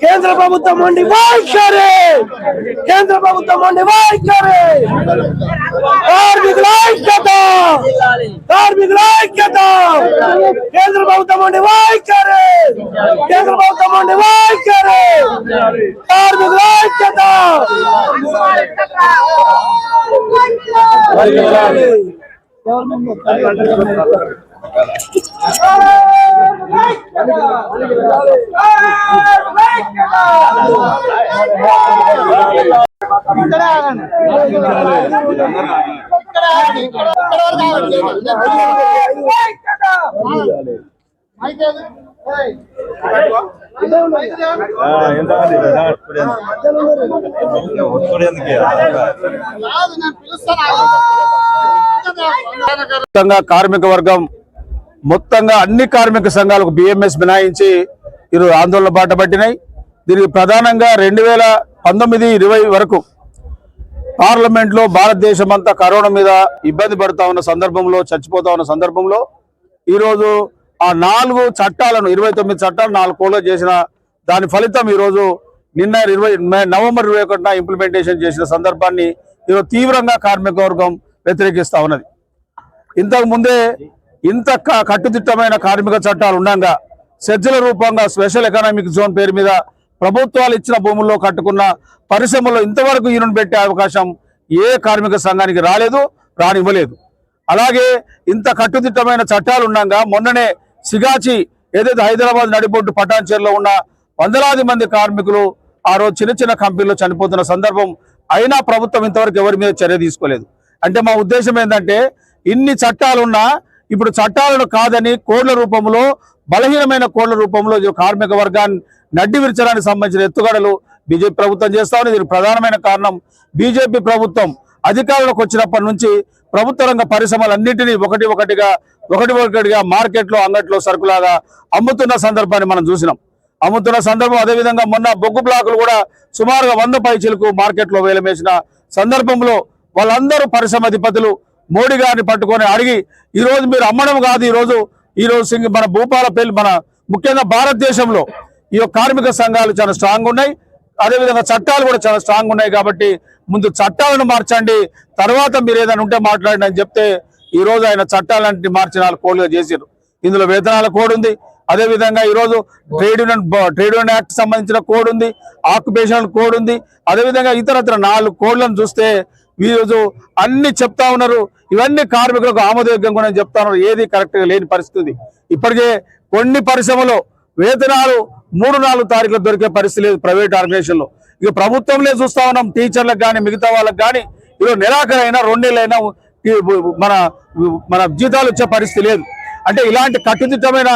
కేంద్ర ప్రభుత్వం ఉండి వైఖరి! కేంద్ర ప్రభుత్వం ఉండి వైఖరి! కార్మికుల ఐక్యత! ఐక్యత! కేంద్ర ప్రభుత్వం ఉండి వైఖరి కేంద్ర ప్రభుత్వం ఉండి వైఖరి కార్మికుల ఐక్యత! మొత్తంగా కార్మిక వర్గం మొత్తంగా అన్ని కార్మిక సంఘాలకు బిఎంఎస్ మినాయించి ఈరోజు ఆందోళన బాట పట్టినాయి. దీనికి ప్రధానంగా రెండు వేల పంతొమ్మిది ఇరవై వరకు పార్లమెంట్లో భారతదేశం అంతా కరోనా మీద ఇబ్బంది పడుతూ ఉన్న సందర్భంలో చచ్చిపోతా ఉన్న సందర్భంలో ఈరోజు ఆ నాలుగు చట్టాలను ఇరవై తొమ్మిది చట్టాలు నాలుగు కోళ్ళు చేసిన దాని ఫలితం ఈరోజు నిన్న ఇరవై మే- నవంబర్ ఇరవై ఒకటిన ఇంప్లిమెంటేషన్ చేసిన సందర్భాన్ని ఈరోజు తీవ్రంగా కార్మిక వర్గం వ్యతిరేకిస్తా ఉన్నది. ఇంతకు ముందే ఇంత క- కట్టుదిట్టమైన కార్మిక చట్టాలు ఉండగా సెజ్జల రూపంగా స్పెషల్ ఎకనామిక్ జోన్ పేరు మీద ప్రభుత్వాలు ఇచ్చిన భూముల్లో కట్టుకున్న పరిశ్రమలో ఇంతవరకు యూనియన్ పెట్టే అవకాశం ఏ కార్మిక సంఘానికి రాలేదు రానివ్వలేదు. అలాగే ఇంత కట్టుదిట్టమైన చట్టాలు ఉండగా మొన్ననే సిగాచి ఏదైతే హైదరాబాద్ నడిబొడ్డు పటాన్చేరులో ఉన్న వందలాది మంది కార్మికులు ఆ రోజు చిన్న చిన్న కంపెనీలో చనిపోతున్న సందర్భం అయినా ప్రభుత్వం ఇంతవరకు ఎవరి మీద చర్య తీసుకోలేదు. అంటే మా ఉద్దేశం ఏంటంటే ఇన్ని చట్టాలున్నా ఇప్పుడు చట్టాలను కాదని కోడ్ల రూపంలో బలహీనమైన కోళ్ళ రూపంలో కార్మిక వర్గాన్ని నడ్డి విరచడానికి సంబంధించిన ఎత్తుగడలు బీజేపీ ప్రభుత్వం చేస్తా ఉంది దీనికి ప్రధానమైన కారణం బీజేపీ ప్రభుత్వం అధికారంలోకి వచ్చినప్పటి నుంచి ప్రభుత్వ రంగ పరిశ్రమలన్నింటినీ ఒకటి ఒకటిగా ఒకటి ఒకటిగా మార్కెట్లో అంగట్లో సరుకులాగా అమ్ముతున్న సందర్భాన్ని మనం చూసినాం. అమ్ముతున్న సందర్భం అదేవిధంగా మొన్న బొగ్గు బ్లాకులు కూడా సుమారుగా వంద పైచీలకు మార్కెట్లో వేలమేసిన సందర్భంలో వాళ్ళందరూ పరిశ్రమ అధిపతులు మోడీ గారిని పట్టుకొని అడిగి ఈరోజు మీరు అమ్మడం కాదు ఈరోజు ఈరోజు ఈ రోజు సింగ్ మన భూపాలపల్లి మన ముఖ్యంగా భారతదేశంలో ఈ యొక్క కార్మిక సంఘాలు చాలా స్ట్రాంగ్ ఉన్నాయి. అదేవిధంగా చట్టాలు కూడా చాలా స్ట్రాంగ్ ఉన్నాయి కాబట్టి ముందు చట్టాలను మార్చండి. తర్వాత మీరు ఏదైనా ఉంటే మాట్లాడండి అని చెప్తే ఈ రోజు ఆయన చట్టాలన్నింటినీ మార్చి నాలుగు చేశారు ఇందులో వేతనాల కోడ్ ఉంది. అదేవిధంగా ఈరోజు trade union trade union act సంబంధించిన కోడ్ ఉంది. ఆక్యుపేషన్ కోడ్ ఉంది. అదేవిధంగా ఇతరత్ర నాలుగు కోడ్లను చూస్తే ఈరోజు అన్ని చెప్తా ఉన్నారు. ఇవన్నీ కార్మికులకు ఆమోదయోగ్యం కూడా చెప్తా ఉన్నారు. ఏది కరెక్ట్గా లేని పరిస్థితి ఇప్పటికే కొన్ని పరిశ్రమలో వేతనాలు మూడు నాలుగు తారీఖులు దొరికే పరిస్థితి లేదు ప్రైవేట్ ఆర్గనైజేషన్లో ఇక ప్రభుత్వంలో చూస్తా ఉన్నాం. టీచర్లకు కానీ మిగతా వాళ్ళకి కానీ ఈరోజు నెలాఖరైనా రెండేళ్ళైనా మన మన జీతాలు వచ్చే పరిస్థితి లేదు. అంటే ఇలాంటి కట్టుదిట్టమైన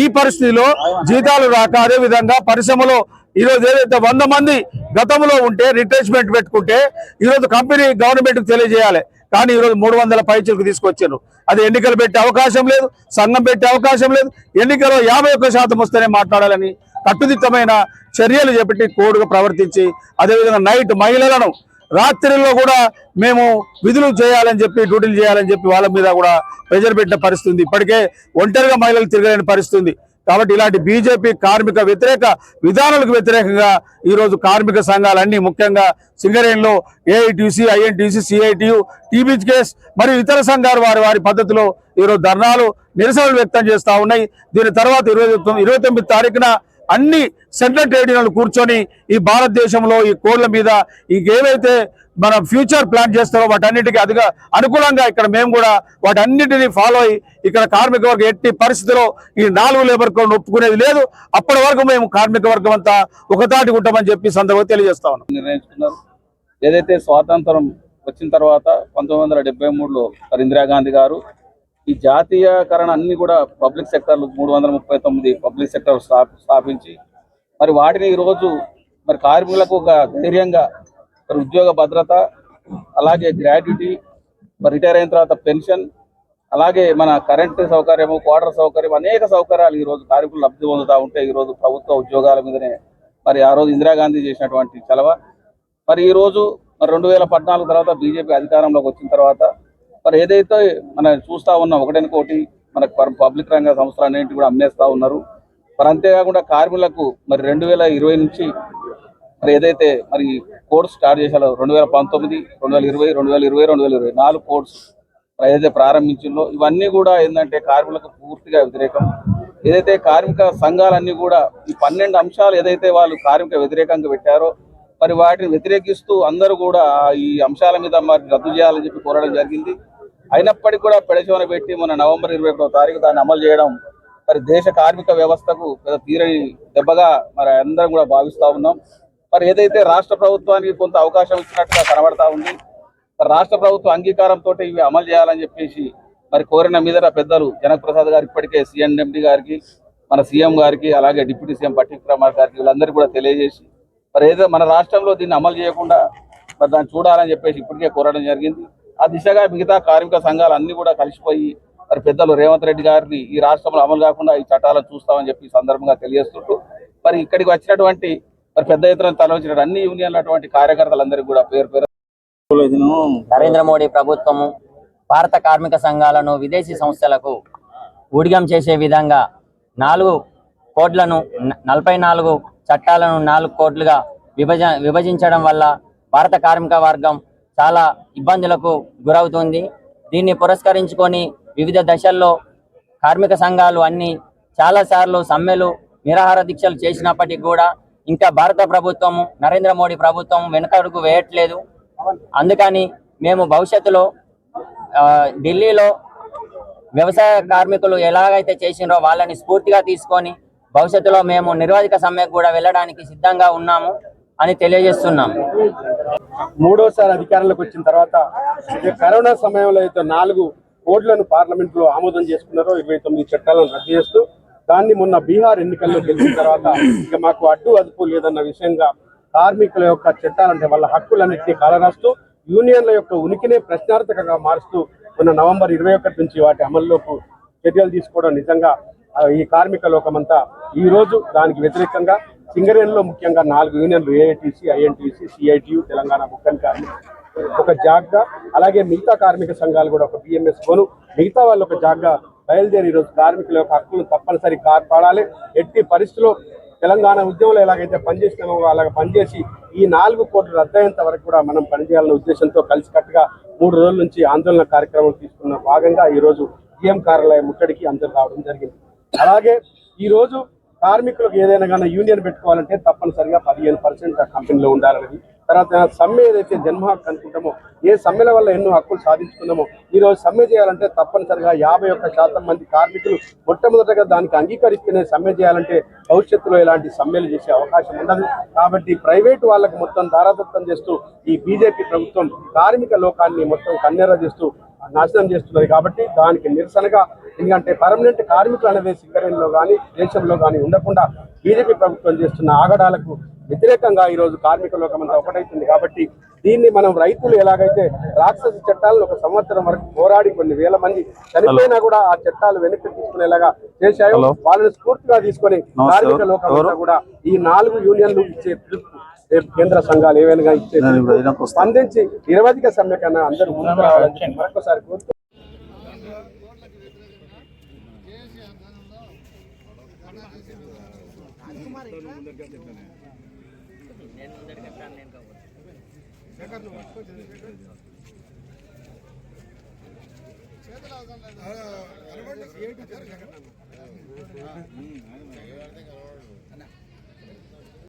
ఈ పరిస్థితిలో జీతాలు రాక అదే విధంగా పరిశ్రమలో ఈరోజు ఏదైతే వంద మంది గతంలో ఉంటే రిట్రెచ్మెంట్ పెట్టుకుంటే ఈరోజు కంపెనీ గవర్నమెంట్కి తెలియజేయాలి. కానీ ఈరోజు మూడు వందల పైచులకు తీసుకొచ్చారు అది ఎన్నికలు పెట్టే అవకాశం లేదు సంఘం పెట్టే అవకాశం లేదు ఎన్నికల్లో యాభై ఒక్క శాతం వస్తేనే మాట్లాడాలని కట్టుదిట్టమైన చర్యలు చేపట్టి కోడ్గా ప్రవర్తించి అదేవిధంగా నైట్ మహిళలను రాత్రిలో కూడా మేము విధులు చేయాలని చెప్పి డ్యూటీలు చేయాలని చెప్పి వాళ్ళ మీద కూడా ప్రెజర్ పెట్టిన పరిస్థితి ఇప్పటికే ఒంటరిగా మహిళలు తిరగలేని పరిస్థితి కాబట్టి ఇలాంటి బీజేపీ కార్మిక వ్యతిరేక విధానాలకు వ్యతిరేకంగా ఈరోజు కార్మిక సంఘాలన్నీ ముఖ్యంగా సింగరేణిలో ఏఐటీసీ ఐఎన్టీసీ సిఐటియు టీబీకేఎస్ మరియు ఇతర సంఘాలు వారి వారి పద్ధతిలో ఈరోజు ధర్నాలు నిరసనలు వ్యక్తం చేస్తా ఉన్నాయి. దీని తర్వాత ఇరవై ఇరవై తొమ్మిది తారీఖున అన్ని సెంట్రల్ ట్రేడ్ యూనియన్లు కూర్చొని ఈ భారతదేశంలో ఈ కోడ్ల మీద ఇంకేవైతే మన ఫ్యూచర్ ప్లాన్ చేస్తారో వాటన్నిటికీ అదిగా అనుకూలంగా ఇక్కడ మేము కూడా వాటన్నిటిని ఫాలో అయ్యి ఇక్కడ కార్మిక వర్గం ఎట్టి పరిస్థితిలో ఈ నాలుగు లేబర్ కోడ్ ఒప్పుకునేది లేదు. అప్పటి వరకు మేము కార్మిక వర్గం అంతా ఒకతాటి ఉంటామని చెప్పి సందర్భంగా తెలియజేస్తా ఉన్నాం. నిర్ణయించుకున్నారు. ఏదైతే స్వాతంత్రం వచ్చిన తర్వాత పంతొమ్మిది వందల డెబ్బై మూడులో ఇందిరాగాంధీ గారు ఈ జాతీయకరణ అన్ని కూడా పబ్లిక్ సెక్టర్లు మూడు వందల ముప్పై తొమ్మిది పబ్లిక్ సెక్టర్ స్థాపించి మరి వాటిని ఈరోజు మరి కార్మికులకు ఒక ధైర్యంగా మరి ఉద్యోగ భద్రత అలాగే గ్రాడ్యుటీ మరి రిటైర్ అయిన తర్వాత పెన్షన్ అలాగే మన కరెంటు సౌకర్యము క్వార్టర్ సౌకర్యం అనేక సౌకర్యాలు ఈ రోజు కార్మికులు లబ్ధి పొందుతూ ఉంటే ఈ రోజు ప్రభుత్వ ఉద్యోగాల మీదనే మరి ఆ రోజు ఇందిరాగాంధీ చేసినటువంటి చలవ. మరి ఈ రోజు మరి రెండు వేల పద్నాలుగు తర్వాత బీజేపీ అధికారంలోకి వచ్చిన తర్వాత మరి ఏదైతే మనం చూస్తా ఉన్నాం ఒకటనుకోటి మనకు పబ్లిక్ రంగ సంస్థలు అనేవి కూడా అమ్మేస్తా ఉన్నారు. మరి అంతేకాకుండా కార్మికులకు మరి రెండు వేల ఇరవై నుంచి మరి ఏదైతే మరి కోర్స్ స్టార్ట్ చేశారో రెండు వేల పంతొమ్మిది రెండు వేల ఇరవై రెండు వేల ఇరవై రెండు వేల ఇరవై నాలుగు కోర్స్ మరి ఏదైతే ప్రారంభించిందో ఇవన్నీ కూడా ఏంటంటే కార్మికులకు పూర్తిగా వ్యతిరేకం. ఏదైతే కార్మిక సంఘాలన్నీ కూడా ఈ పన్నెండు అంశాలు ఏదైతే వాళ్ళు కార్మిక వ్యతిరేకంగా పెట్టారో మరి వాటిని వ్యతిరేకిస్తూ అందరూ కూడా ఈ అంశాల మీద మరి రద్దు చేయాలని చెప్పి కోరడం జరిగింది. అయినప్పటికీ కూడా పెడచవన పెట్టి మన నవంబర్ ఇరవై ఒకటో తారీఖు దాన్ని అమలు చేయడం మరి దేశ కార్మిక వ్యవస్థకు పెద్ద తీరని దెబ్బగా మరి అందరం కూడా భావిస్తా ఉన్నాం. మరి ఏదైతే రాష్ట్ర ప్రభుత్వానికి కొంత అవకాశం ఇచ్చినట్టుగా కనబడతా ఉంది మరి రాష్ట్ర ప్రభుత్వ అంగీకారంతో ఇవి అమలు చేయాలని చెప్పేసి మరి కోరిన మీద పెద్దలు జనక్ ప్రసాద్ గారు ఇప్పటికే సీఎండి గారికి మన సీఎం గారికి అలాగే డిప్యూటీ సీఎం పట్టి కుమార్ గారికి వీళ్ళందరికీ కూడా తెలియజేసి మరి ఏదో మన రాష్ట్రంలో దీన్ని అమలు చేయకుండా మరి దాన్ని చూడాలని చెప్పేసి ఇప్పటికే కోరడం జరిగింది. ఆ దిశగా మిగతా కార్మిక సంఘాలు అన్ని కూడా కలిసిపోయి మరి పెద్దలు రేవంత్ రెడ్డి గారిని ఈ రాష్ట్రంలో అమలు కాకుండా ఈ చట్టాలను చూస్తామని చెప్పి సందర్భంగా తెలియజేస్తుంటూ మరి ఇక్కడికి వచ్చినటువంటి మరి పెద్ద ఎత్తున తరలించిన అన్ని యూనియన్ల కార్యకర్తలందరికీ కూడా పేరు పేరు నరేంద్ర మోడీ ప్రభుత్వము భారత కార్మిక సంఘాలను విదేశీ సంస్థలకు ఊడిగం చేసే విధంగా నాలుగు కోట్లను నలభై నాలుగు చట్టాలను నాలుగు కోట్లుగా విభజ విభజించడం వల్ల భారత కార్మిక వర్గం చాలా ఇబ్బందులకు గురవుతుంది. దీన్ని పురస్కరించుకొని వివిధ దశల్లో కార్మిక సంఘాలు అన్ని చాలాసార్లు సమ్మెలు నిరాహార దీక్షలు చేసినప్పటికీ కూడా ఇంకా భారత ప్రభుత్వము నరేంద్ర మోడీ ప్రభుత్వం వెనకడుగు వేయట్లేదు. అందుకని మేము భవిష్యత్తులో ఢిల్లీలో వ్యవసాయ కార్మికులు ఎలాగైతే చేసినో వాళ్ళని స్ఫూర్తిగా తీసుకొని భవిష్యత్తులో మేము నిర్వాధిక సమ్మెకు కూడా వెళ్ళడానికి సిద్ధంగా ఉన్నాము అని తెలియజేస్తున్నాము మూడోసారి అధికారంలోకి వచ్చిన తర్వాత కరోనా సమయంలో అయితే నాలుగు కోడ్లను పార్లమెంట్లో ఆమోదం చేసుకున్నారో ఇరవై తొమ్మిది చట్టాలను రద్దు చేస్తూ దాన్ని మొన్న బీహార్ ఎన్నికల్లో గెలిచిన తర్వాత ఇక మాకు అడ్డు అదుపు లేదన్న విషయంగా కార్మికుల యొక్క చట్టాలంటే వాళ్ళ హక్కులన్నింటినీ కాలరాస్తూ యూనియన్ల యొక్క ఉనికినే ప్రశ్నార్థకంగా మారుస్తూ మొన్న నవంబర్ ఇరవై ఒకటి నుంచి వాటి అమల్లోకి చర్యలు తీసుకోవడం నిజంగా ఈ కార్మిక లోకమంతా ఈ రోజు దానికి వ్యతిరేకంగా సింగరేణిలో ముఖ్యంగా నాలుగు యూనియన్లు ఏఐటీసీ ఐఎన్టీసీ సిఐటియు తెలంగాణ ముక్కని కార్మిక ఒక జాగ్గా అలాగే మిగతా కార్మిక సంఘాలు కూడా ఒక బిఎంఎస్ కోను మిగతా వాళ్ళు ఒక జాగ్గా బయలుదేరి ఈరోజు కార్మికుల యొక్క హక్కులను తప్పనిసరి కాపాడాలి. ఎట్టి పరిస్థితుల్లో తెలంగాణ ఉద్యమంలో ఎలాగైతే పనిచేసినామో అలాగ పనిచేసి ఈ నాలుగు కోట్లు రద్దయ్యేంత వరకు కూడా మనం పనిచేయాలనే ఉద్దేశంతో కలిసికట్టుగా మూడు రోజుల నుంచి ఆందోళన కార్యక్రమం తీసుకున్న భాగంగా ఈరోజు సీఎం కార్యాలయం ముట్టడికి అందరు రావడం జరిగింది. అలాగే ఈరోజు కార్మికులకు ఏదైనా కానీ యూనియన్ పెట్టుకోవాలంటే తప్పనిసరిగా పదిహేను పర్సెంట్ ఆ కంపెనీలో ఉండాలనేది. తర్వాత సమ్మె ఏదైతే జన్మ హక్కు అనుకుంటామో ఏ సమ్మెల వల్ల ఎన్నో హక్కులు సాధించుకున్నామో ఈ రోజు సమ్మె చేయాలంటే తప్పనిసరిగా యాభై ఒక్క శాతం మంది కార్మికులు మొట్టమొదటగా దానికి అంగీకరిస్తేనే సమ్మె చేయాలంటే భవిష్యత్తులో ఇలాంటి సమ్మెలు చేసే అవకాశం ఉండదు. కాబట్టి ప్రైవేటు వాళ్ళకు మొత్తం ధారాదత్తం చేస్తూ ఈ బీజేపీ ప్రభుత్వం కార్మిక లోకాన్ని మొత్తం కన్నెర చేస్తూ నాశనం చేస్తున్నది కాబట్టి దానికి నిరసనగా ఎందుకంటే పర్మనెంట్ కార్మికులు అనేది సింగరేణిలో కానీ దేశంలో కానీ ఉండకుండా బీజేపీ ప్రభుత్వం చేస్తున్న ఆగడాలకు వ్యతిరేకంగా ఈ రోజు కార్మిక లోకం అంతా ఒకటైతుంది కాబట్టి దీన్ని మనం రైతులు ఎలాగైతే రాక్షస చట్టాలను ఒక సంవత్సరం వరకు పోరాడి కొన్ని వేల మంది చనిపోయినా కూడా ఆ చట్టాలు వెనక్కి తీసుకునేలాగా చేశాయో. వాళ్ళని స్ఫూర్తిగా తీసుకొని. కార్మిక లోకం? కూడా ఈ నాలుగు యూనియన్లు ఇచ్చే పిలుపు కేంద్ర సంఘాలు ఏవైనా ఇచ్చే స్పందించి నిరవధిక సమ్మె కన్నా అందరూ ముందుకు రావాలని మరొకసారి కోరుతూ చేతులు